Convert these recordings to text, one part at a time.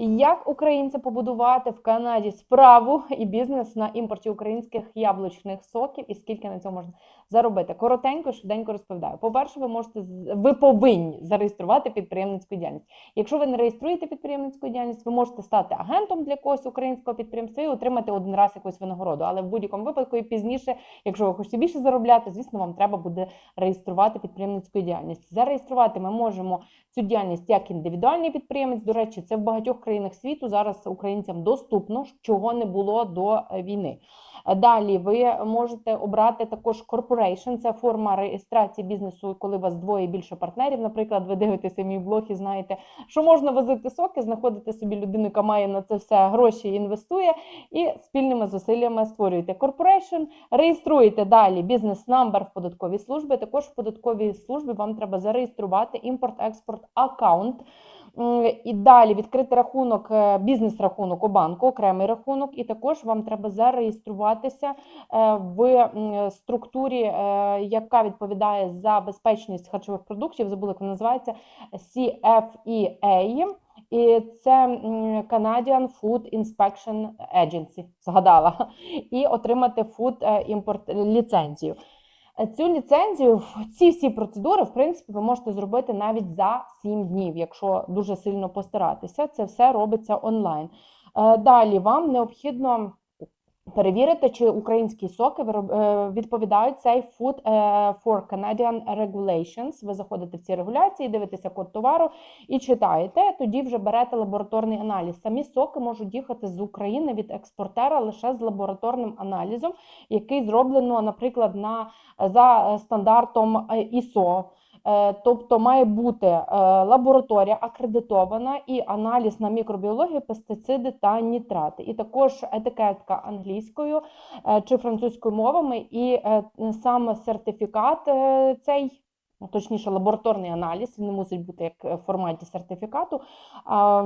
Як українцям побудувати в Канаді справу і бізнес на імпорті українських яблучних соків, і скільки на цьому можна заробити? Коротенько, швиденько розповідаю. По-перше, ви можете ви повинні зареєструвати підприємницьку діяльність. Якщо ви не реєструєте підприємницьку діяльність, ви можете стати агентом для когось українського підприємства і отримати один раз якусь винагороду. Але в будь-якому випадку і пізніше, якщо ви хочете більше заробляти, звісно, вам треба буде реєструвати підприємницьку діяльність. Зареєструвати ми можемо цю діяльність як індивідуальний підприємець. До речі, це в багатьох країнах світу зараз українцям доступно, чого не було до е, війни. Е, Далі ви можете обрати також corporation, це форма реєстрації бізнесу, коли у вас двоє більше партнерів. Наприклад, ви дивитеся мій блог і знаєте, що можна возити соки, знаходите собі людину, яка має на це все гроші інвестує, і спільними зусиллями створюєте corporation, реєструєте далі бізнес-намбер в податковій службі. Також в податковій службі вам треба зареєструвати імпорт-експорт аккаунт. І далі відкрити рахунок, е, бізнес-рахунок у банку, окремий рахунок, і також вам треба зареєструватися е, в структурі, е, яка відповідає за безпечність харчових продуктів. Забула, як вона називається CFEA. І це Canadian Food Inspection Agency, згадала, і отримати food імпорт ліцензію. Е, Цю ліцензію, ці всі процедури, в принципі, ви можете зробити навіть за 7 днів, якщо дуже сильно постаратися. Це все робиться онлайн. Е, Далі вам необхідно перевірити, чи українські соки е, відповідають цей Food е, for Canadian Regulations. Ви заходите в ці регуляції, дивитеся код товару і читаєте. Тоді вже берете лабораторний аналіз. Самі соки можуть їхати з України від експортера лише з лабораторним аналізом, який зроблено, наприклад, на за е, стандартом ISO. Е, Тобто має бути е, лабораторія акредитована і аналіз на мікробіологію, пестициди та нітрати. І також етикетка англійською е, чи французькою мовами, і сам сертифікат цей. Ну, Точніше, лабораторний аналіз, він не мусить бути як е, в форматі сертифікату,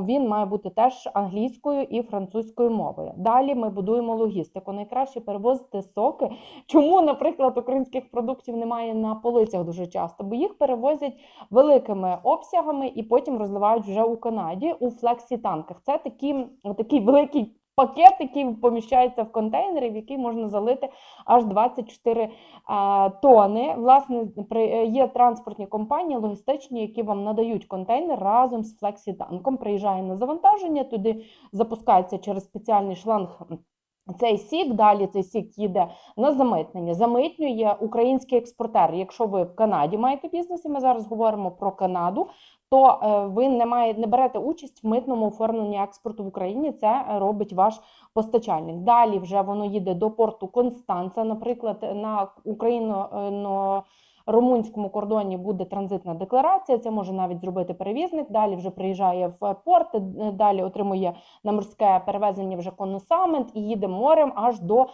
він має бути теж англійською і французькою мовою. Далі ми будуємо логістику. Найкраще перевозити соки. Чому, наприклад, українських продуктів немає на полицях дуже часто? Бо їх перевозять великими обсягами і потім розливають вже у Канаді у флексі-танках. Це такі, такий великий пакет, який поміщається в контейнери, в який можна залити аж 24 а, тони. Власне, при, е, є транспортні компанії логістичні, які вам надають контейнер разом з флексі-танком. Приїжджає на завантаження, туди запускається через спеціальний шланг. Цей сік, далі цей сік їде на замитнення. Замитнює український експортер. Якщо ви в Канаді маєте бізнес, і ми зараз говоримо про Канаду, то е, ви не маєте не берете участь в митному оформленні експорту в Україні. Це е, робить ваш постачальник. Далі вже воно їде до порту Констанца. Наприклад, на Україно румунському кордоні буде транзитна декларація. Це може навіть зробити перевізник. Далі вже приїжджає в порт, е, далі отримує на морське перевезення вже коносамент і їде морем аж до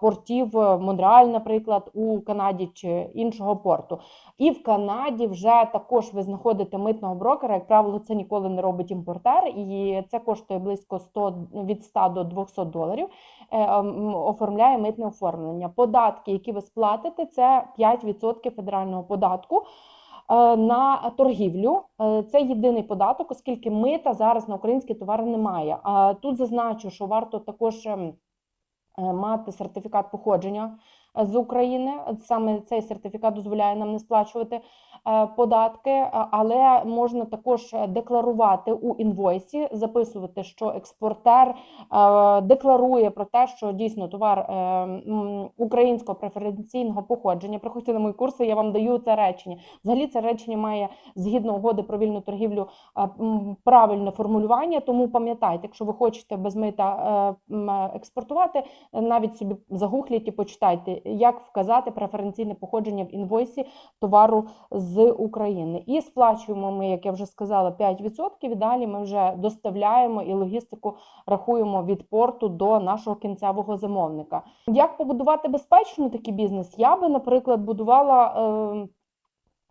портів е, Монреаль, наприклад, у Канаді чи іншого порту. І в Канаді вже також ви знаходите митного брокера. Як правило, це ніколи не робить імпортер, і це коштує близько 100, від 100 до 200 доларів. е, Оформляє митне оформлення. Податки, які ви сплатите, це 5% федерального податку. е, На торгівлю Е, це єдиний податок, оскільки мита зараз на українські товари немає. А тут зазначу, що варто також ем, е, мати сертифікат походження з України. Саме цей сертифікат дозволяє нам не сплачувати е, податки, але можна також декларувати у інвойсі, записувати, що експортер е, декларує про те, що дійсно товар е, українського преференційного походження. Приходьте на мої курси, я вам даю це речення. Взагалі, це речення має згідно угоди про вільну торгівлю е, правильне формулювання. Тому пам'ятайте, якщо ви хочете без мита е, експортувати, навіть собі загугліть і почитайте, як вказати преференційне походження в інвойсі товару з України. І сплачуємо ми, як я вже сказала, 5%, і далі ми вже доставляємо і логістику рахуємо від порту до нашого кінцевого замовника. Як побудувати безпечно такий бізнес? Я би, наприклад, будувала. Е,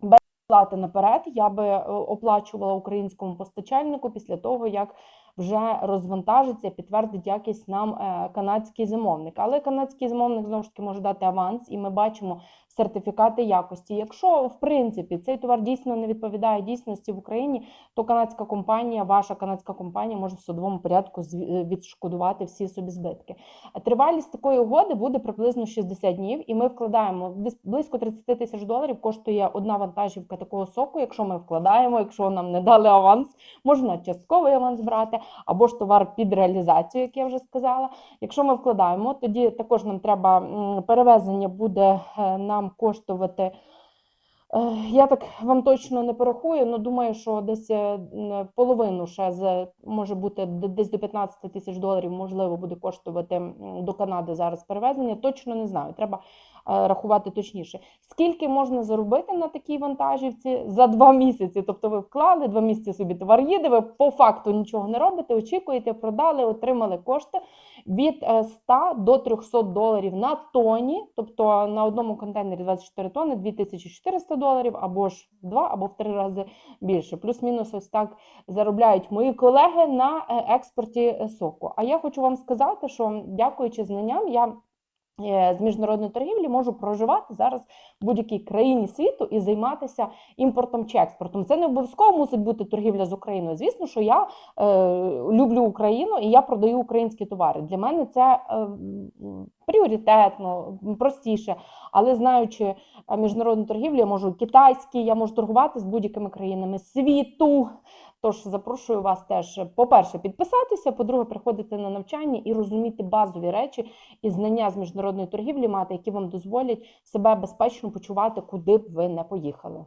без Плати наперед я би е, оплачувала українському постачальнику після того, як вже розвантажиться, підтвердить якість нам е, канадський замовник. Але канадський замовник знову ж таки може дати аванс, і ми бачимо сертифікати якості. Якщо в принципі цей товар дійсно не відповідає дійсності в Україні, то канадська компанія, ваша канадська компанія може в судовому порядку е, відшкодувати всі собі збитки. Тривалість такої угоди буде приблизно 60 днів, і ми вкладаємо близько 30 тисяч доларів. Коштує одна вантажівка такого соку. Якщо ми вкладаємо, якщо нам не дали аванс, можна частковий аванс брати, або ж товар під реалізацію, як я вже сказала. Якщо ми вкладаємо, тоді також нам треба перевезення буде е, нам коштувати. е, Я так вам точно не порахую, але думаю, що десь е, половину ще з може бути десь до 15 тисяч доларів, можливо, буде коштувати до Канади зараз перевезення. Точно не знаю. Треба рахувати точніше. Скільки можна заробити на такій вантажівці за два місяці? Тобто ви вклали два місяці собі товар їде, ви по факту нічого не робите, очікуєте, продали, отримали кошти від е, 100 до 300 доларів на тоні, тобто на одному контейнері 24 тони 2400 доларів, або ж в два, або в три рази більше. Плюс-мінус ось так заробляють мої колеги на е, експорті е, соку. А я хочу вам сказати, що дякуючи знанням, я е, з міжнародної торгівлі можу проживати зараз в будь-якій країні світу і займатися імпортом чи експортом. Це не обов'язково мусить бути торгівля з Україною. Звісно, що я е, люблю Україну і я продаю українські товари. Для мене це е, пріоритетно, простіше. Але знаючи е, міжнародну торгівлю, я можу китайські, я можу торгувати з будь-якими країнами світу. Тож запрошую вас теж, по-перше, підписатися, по-друге, приходити на навчання і розуміти базові речі і знання з міжнародної торгівлі мати, які вам дозволять себе безпечно почувати, куди б ви не поїхали.